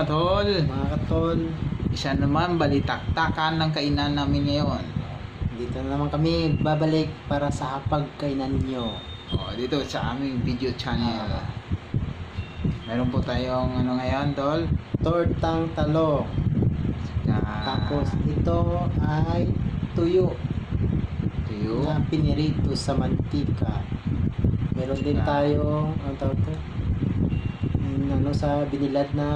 Mga tol! Mga katol, Isa naman balitaktakan ng kainan namin ngayon. dito na naman kami babalik para sa hapagkainan nyo. O, dito sa aming video channel. Meron po tayong ano ngayon, tol? Tortang talong. Ah, Tapos ito ay tuyo tuyo. na pinirito sa mantika. Meron din Ah. tayong, ano tawag to? Ano sa binilad na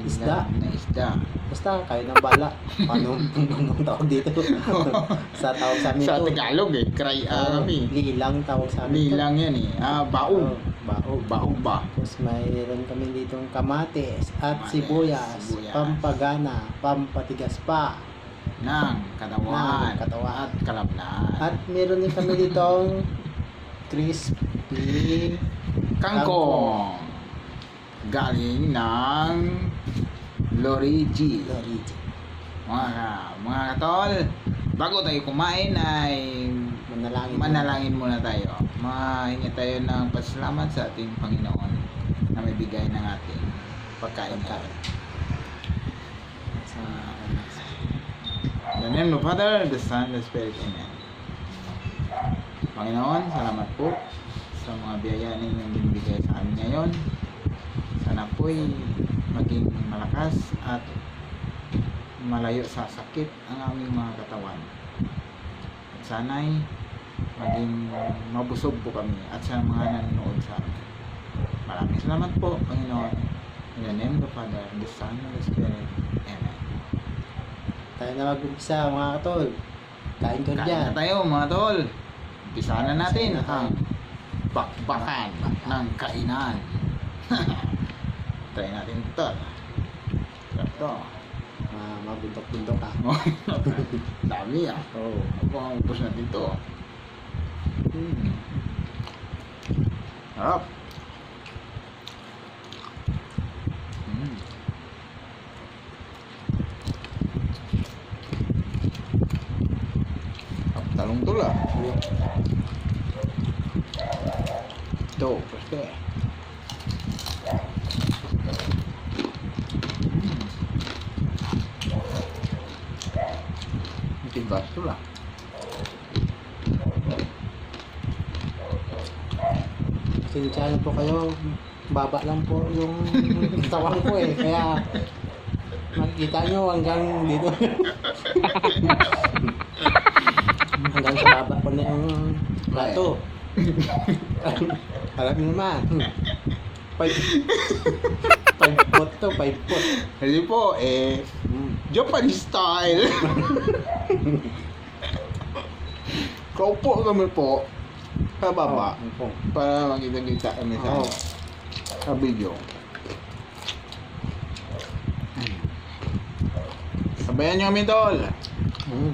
Isda. Na isda. basta kayo ng bala. Paano anong tawag dito? sa tawag sa amin Sa to. Tagalog eh, cry Oh, kami. lilang tawag sa amin to. Nilang yan eh. Ah, baog. baog. Baog ba? Tapos mayroon kami ditong kamatis at Kamatis, sibuyas, sibuyas. pampagana, pampatigas pa. Ng katawan. Ng katawan. At kalabnan. At meron din kami ditong crispy Kangkong. Galing ng Lorigi. Lorigi. Mga, ka- mga katol, bago tayo kumain ay Manalangin. manalangin muna tayo. Mahingi tayo ng pasalamat sa ating Panginoon na may bigay ng ating pagkain. Pagkain. Sa In the name of the Father, the Son, the Spirit. Amen. Panginoon, salamat po sa mga biyaya ninyong binibigay sa amin ngayon. Sana po'y maging malakas at malayo sa sakit ang aming mga katawan. At sana'y maging mabusog po kami at sa mga nanonood sa amin. Maraming salamat po, Panginoon. In the name of the Father, the Son, and the Spirit. Amen. Tayo na mag-umpisa mga katol. Kain ko Kain dyan. na tayo mga tol. Umpisa na natin ang bakbakan ng kainan. Try natin ito. Ito. Ah, mabundok-bundok ka. Dami ah. Oo. Ako ang ubos natin ito. Hmm. Harap. Hmm. Talong tula. Ito, pwede. Tula. Sinsya po kayo, baba lang po yung tawan ko eh. Kaya makikita nyo hanggang dito. hanggang sa baba ko na yung plato. Alam niyo naman. Five, five foot to, five foot. Hindi po, eh. Japanese style. Kaupo kami po sa baba Oh, oh. para makita-kita kami sa, Oo. sa video. Sabayan nyo kami, tol. Mm.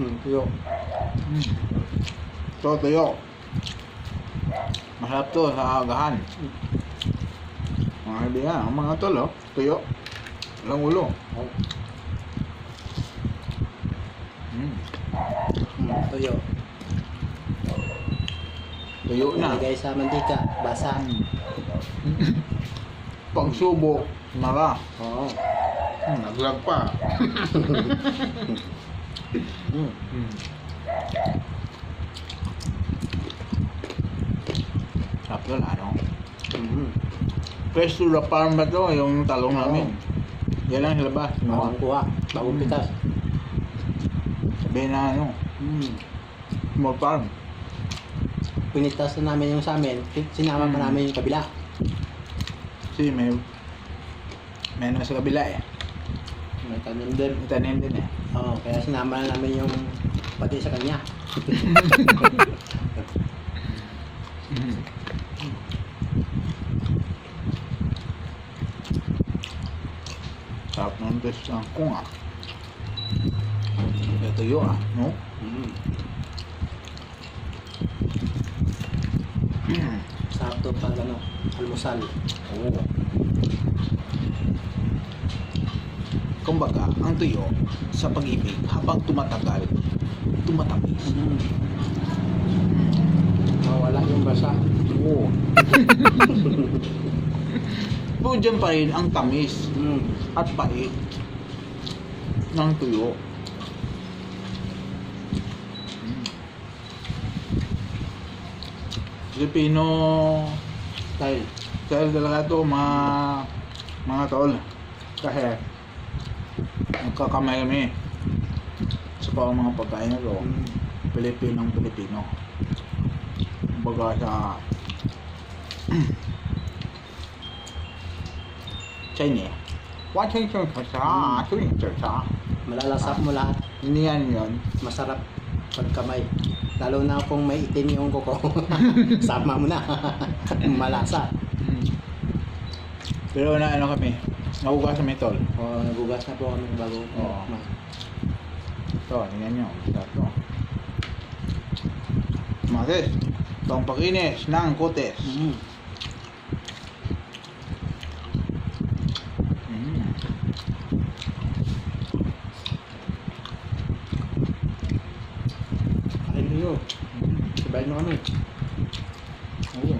Mm, tuyo. Ito, tuyo. Masarap to sa agahan. Mga kaibigan, ang mga tol, oh. Tuyo. Walang ulo. Mm. Mm, tuyo. Tuyo na. Ilagay sa mantika, basa. Pagsubo, mara. Oo. Hmm, naglag pa. Mm. Hmm. Sarap yun, ano? Mm. Fresh to the farm ba to, yung talong Oo. namin. Yan lang sa labas. Bawang kuha, bagong Mm. pitas. Sabihin na ano, Mm. small farm. Pinitas na namin yung sa amin, pi- sinama pa Mm. namin yung kabila. Kasi may may ano sa kabila eh. May tanim din. May tanim din eh. Oo, kaya sinama na namin yung pati sa kanya. Mm. Sarap ng test ng kung ah. Ito yun ah, no? Mm. Sarap to pag ano, almusal. Oo. Kumbaga, ang tuyo sa pag-ibig habang tumatagal, tumatamis. Mm. Mawala yung basa. Oo. Pero dyan pa rin ang tamis Mm. at pait ng tuyo. Mm. Filipino Dahil, style talaga to mga mga tol. Kasi nagkakamay kami sa pang mga pagkain na to. mm, Pilipinong Pilipino. Kumbaga sa Chinese. Watching yung sa tuwing sa malalasap mo lahat. Hindi yan yun. Masarap pagkamay. Lalo na kung may itim yung kuko. Sama mo na. Malasa. Pero na ano kami, nahugas kami tol. O, nagugas na po kami bago. Oo. ma- Ito, tingnan nyo. Sarap to. Matis. Ito ang pakinis ng kutes. Mm. Mm. Kain nyo. Mm. Sabay mo kami. Oo.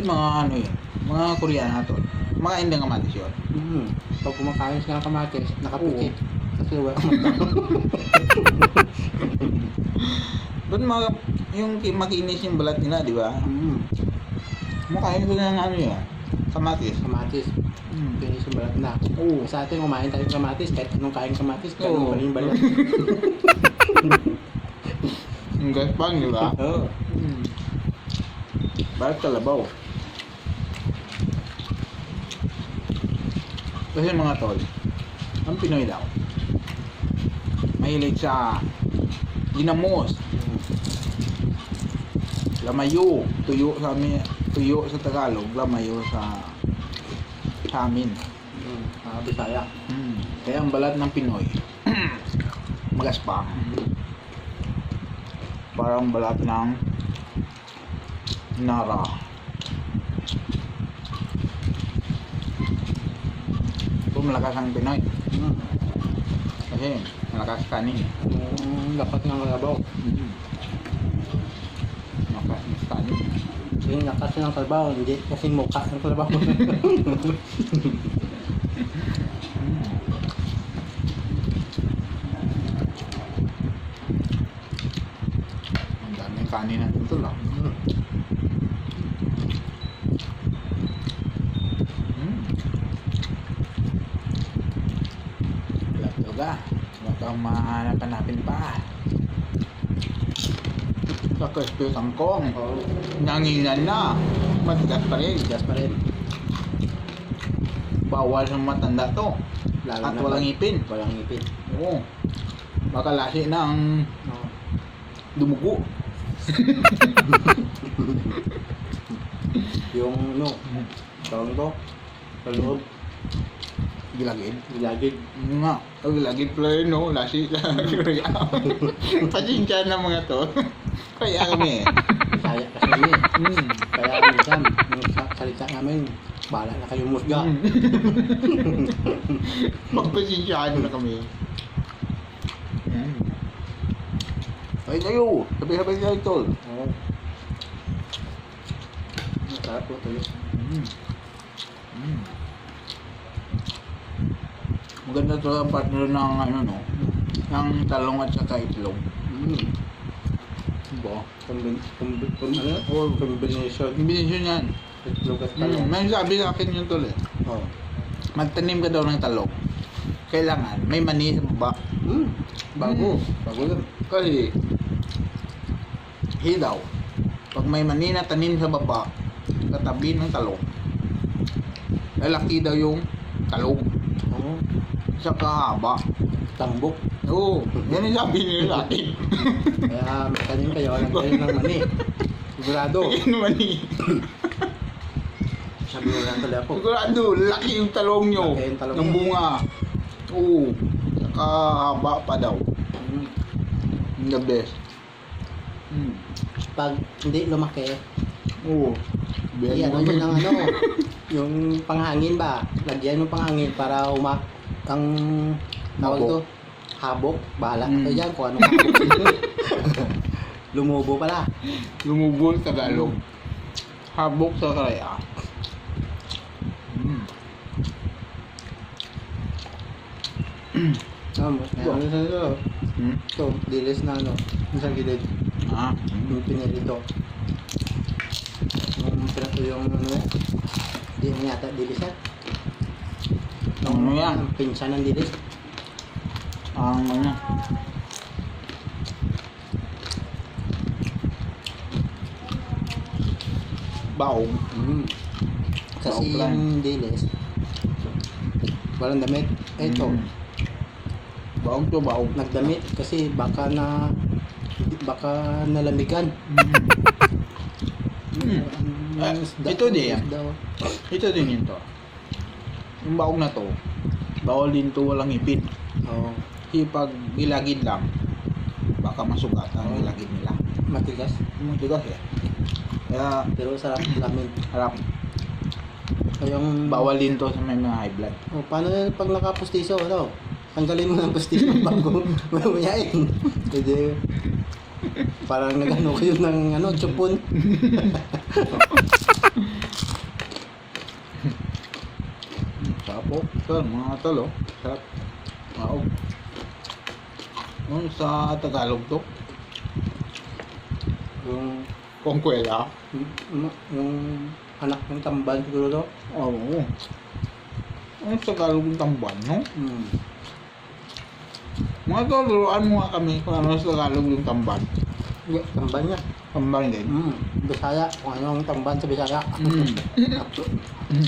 May mga ano yun, mga Koreano to. Mga indang kamatis yun. Mm. Pag kumakain sila ng kamatis, nakapikit. Kasi wala Doon mga, yung ki- makinis yung balat nila, di ba? mm. Makain ko ng ano yun, kamatis. Kamatis. Mm. Pinis yung balat na. Oo. Sa atin, kumain tayo ng kamatis. Kahit anong kain kamatis, pa rin yung balat. Yung gaspang, di ba? Oo. Mm. Balat kalabaw. Kasi mga tol, ang Pinoy daw, mahilig sa ginamos, lamayo, tuyo sa amin, tuyo sa Tagalog, lamayo sa sa amin. Mm. Ah, Bisaya. Mm. Kaya ang balat ng Pinoy, magaspang. Parang balat ng Nara. Ito malakas ang Pinoy. Mm. Kasi malakas kanin. Yung lapat ng kalabaw. Mm. Malakas ang kanin. Yung lakas ng kalabaw, hindi kasi mukha ng kalabaw. Mm. Ang daming kanin natin ito lang. Mm. Mm. Wala talaga. Baka mahanap-hanapin pa. Sa Crispy Kangkong. Oo. Nangingan na. Matigas pa rin. Gas pa rin. Bawal sa matanda to. Lalo At walang pag- ipin. Walang ipin. Oo. Baka lasi na ang dumugo. Yung ano, tawag ko, sa loob, Gilagid. gilagid. Nga. Oh, gilagid pala yun, no? Lasi sa Korea. Pasensya na mga to. Kaya kami. Bisaya kasi kami. Mm. Kaya minsan, yung sa- salita namin, bala na kayo musga. Mm. Magpasensyado na kami. Mm. Ay kayo, sabi-sabi kayo tol. Oo. Masarap po. Mm. Mm. Maganda to ang partner ng ano no, ng talong at saka itlog. Mm. Oh, Combination. Combination yan. Itlog at Mm. talong. May sabi sa akin yun tol eh. Oo. Magtanim ka daw ng talong. Kailangan may mani sa baba. Mm. Bago. Mm. Bago yun. Kasi hilaw. Pag may mani na tanim sa baba, katabi ng talong. Lalaki daw yung talong. Oo. Saka haba. Tambok. Oo, yan ang sabi nila sa atin. Kaya matanim kayo, alam kayo ng mani. Sigurado. Yan mani. Sabi mo lang tuloy ako. Sigurado, laki yung talong nyo. Laki yung talong Ng bunga. Oo. Saka haba pa daw. Mm. The best. Hmm. Pag hindi lumaki, Oo. Yan, ano ng ano, yung panghangin ba? Lagyan ng panghangin para uma ang tawag Mabo. to, habok, bahala Mm. kayo dyan kung anong habok. Lumubo pala. Lumubol Tagalog. Habok sa karaya. Mm. Um, ano sa ito? Hmm? Ito, dilis na ano. Isang gilid. Ah. Yung pinilito. Yung pinato yung ano eh. Di mo yata dilis yan. Ano yan? Pinsan ng dilis. Ang ano. Baong. Mm. Kasi Baog lang. yung dilis, walang damit. Eh, Ito, Mm. Baong to baong. nagdamit kasi baka na baka nalamigan. Mm. Ah, ito din. Ito din yun to. Yung baong na to, bawal din to walang ipin. Oo. Kasi pag ilagid lang, baka masugat ang ilagid nila. matigas. Matigas eh. Kaya, Pero sarap lamin. harap, Yung bawal din to sa may mga high blood. Oh, paano yan pag nakapustiso, ano? Tanggalin mo ng pustiso bago mamayain. Hindi. Parang nagano kayo ng ano, chupon. Sarap po. Sir, mga talo. Sarap. Wow. Ano sa Tagalog to? Yung, Kongkwela. yung, yung anak ng tamban siguro to. Oo. Ano sa Tagalog yung tamban, no? Hmm. Mga luruan mo nga kami kung ano sa Tagalog yung tamban. Yeah, tamban niya. Tamban din. Hmm. Bisaya, kung ano ang tamban sa Bisaya. Mm.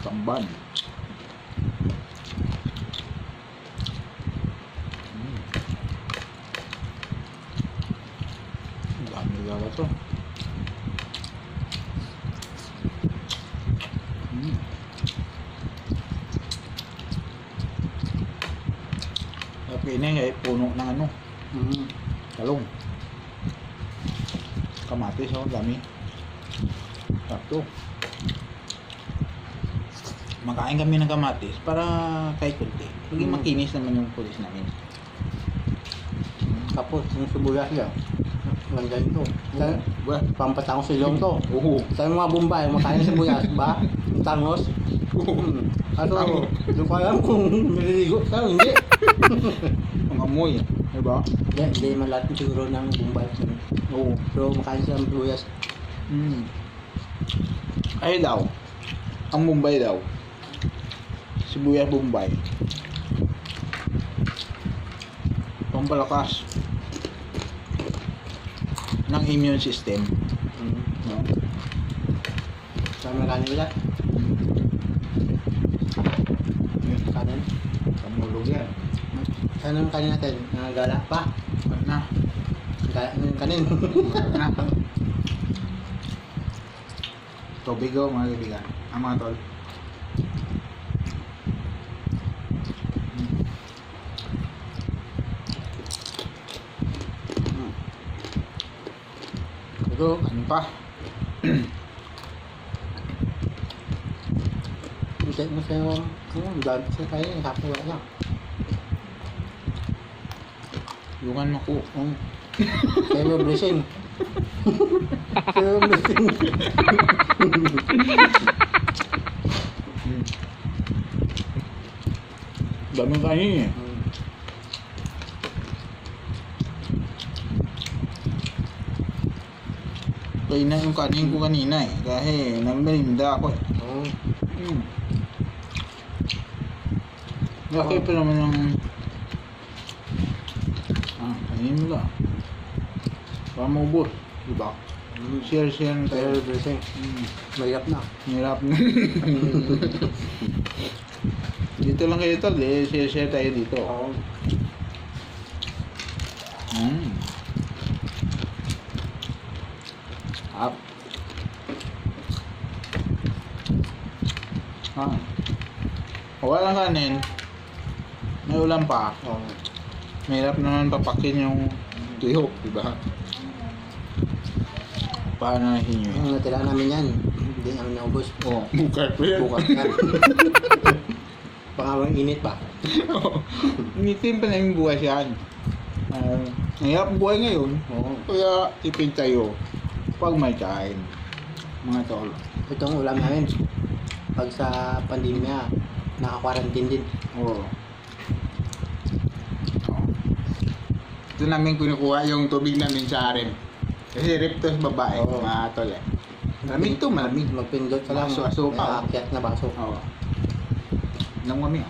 Tamban. Mm. Ang Dami gawa to. Mm. Okay na eh, puno ng ano, Hmm. talong. Kamatis oh, dami. Sakto. Makain kami ng kamatis para kahit kunti. Maging Mm. makinis naman yung pulis namin. Tapos, yung sibuyas niya. Ganyan to. Sa, Ba? pampatang silong to. Oo. Sa mga Bombay, makain ng sibuyas, ba? Tangos. Hmm. Kaso, hindi ko alam kung nililigo ka, hindi. Ang amoy. Diba? Hindi, hindi man lahat siguro ng Bombay. Oo. Pero makain ng sibuyas. Mm. Ay daw. Ang Mumbai daw. Sibuyas Bombay. Pampalakas ng immune system. Hmm. No? Sa mga kanin nila, kanin. Kamulog yan. Ang kanin natin? Nagala pa. Na. Gala ng kanin. Wala na. Tubig o mga kaibigan. Ang mga tol. Ito, ano pa? Hindi mo sa'yo, ano, dami sa kanin, kapwa wala. Lungan mo ko. Um, Sa'yo blessing. Sa'yo blessing. Hmm. Daming kanin eh. Hmm. Kaya na yung kanin ko kanina eh. Kasi nagmerinda ako eh. Oh. Hmm. Laki pa naman ng... Ah, kainin mo lang. Para maubos. Diba? Hmm. Share-share na tayo. Sa'yo blessing. Hmm. Mahirap na. Hirap na. dito lang kayo tol eh. Share-share tayo dito. Oo. Hmm. Up. Ah. Walang kanin. May ulam pa. Oo. Mahirap naman papakin yung tuyo, di ba? Paano na hinyo Yung natira namin yan, hindi namin naubos. Oh, bukas pa yan. Bukas yan. Pangawang init pa. Umitim pa na yung buhay yan. Uh, mahirap buhay ngayon. Oo. Kaya tipid tayo pag may kain. Mga tol. Ito ang ulam namin. Pag sa pandemya, naka-quarantine din. Oo. Oo. Ito namin kinukuha yung tubig namin sa arin. Kasi rip to sa babae, Oo. mga tol eh. Malamig to, malamig. Magpindot ka lang. Baso, asuka, May oh. aakyat na baso. Oo. Nang kami ah.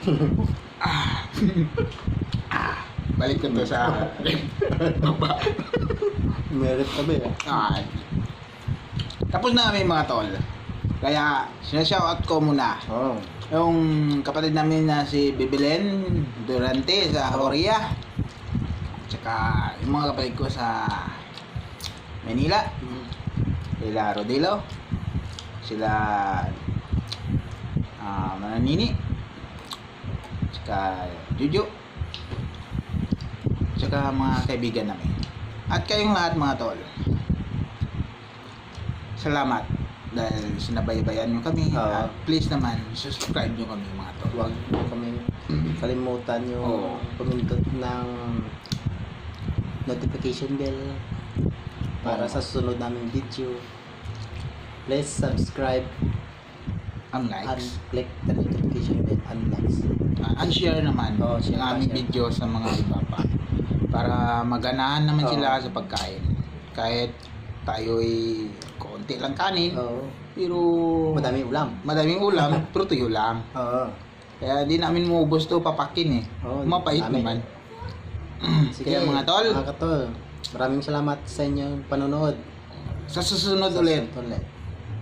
Balik ko to sa baba. Merit kami eh. Ah. Tapos na kami mga tol. Kaya sinashoutout ko muna Oo. yung kapatid namin na si Bibilen Durante sa Korea. Tsaka yung mga kapatid ko sa Manila. Sila Rodelo. Sila ah Mananini. Tsaka Juju. Tsaka mga kaibigan namin. At kayong lahat mga tol. Salamat dahil sinabaybayan nyo kami. Oo. At please naman, subscribe nyo kami mga tol. Huwag kami kalimutan yung Oo. pumindot ng notification bell para Oo. sa susunod naming video. Please subscribe Ang and likes. click the notification bell and likes. Uh, share naman yung share pa, aming share. video sa mga iba pa. Para maganahan naman Oo. sila sa pagkain. Kahit tayo'y konti lang kanin, Oo. pero Madami ulam. madaming ulam, pero tuyo lang. Oo. Kaya di namin maubos to papakin eh. Oo, Mapait dami. naman. Sige Kaya mga tol, Mga katol. Maraming salamat sa inyong panonood. sa susunod ulit, ulit.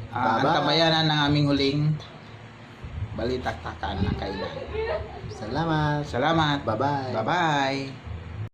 uh, Bye-bye. antabayanan ng aming huling balitaktakan na kailan. Salamat. Salamat. Bye-bye. Bye-bye.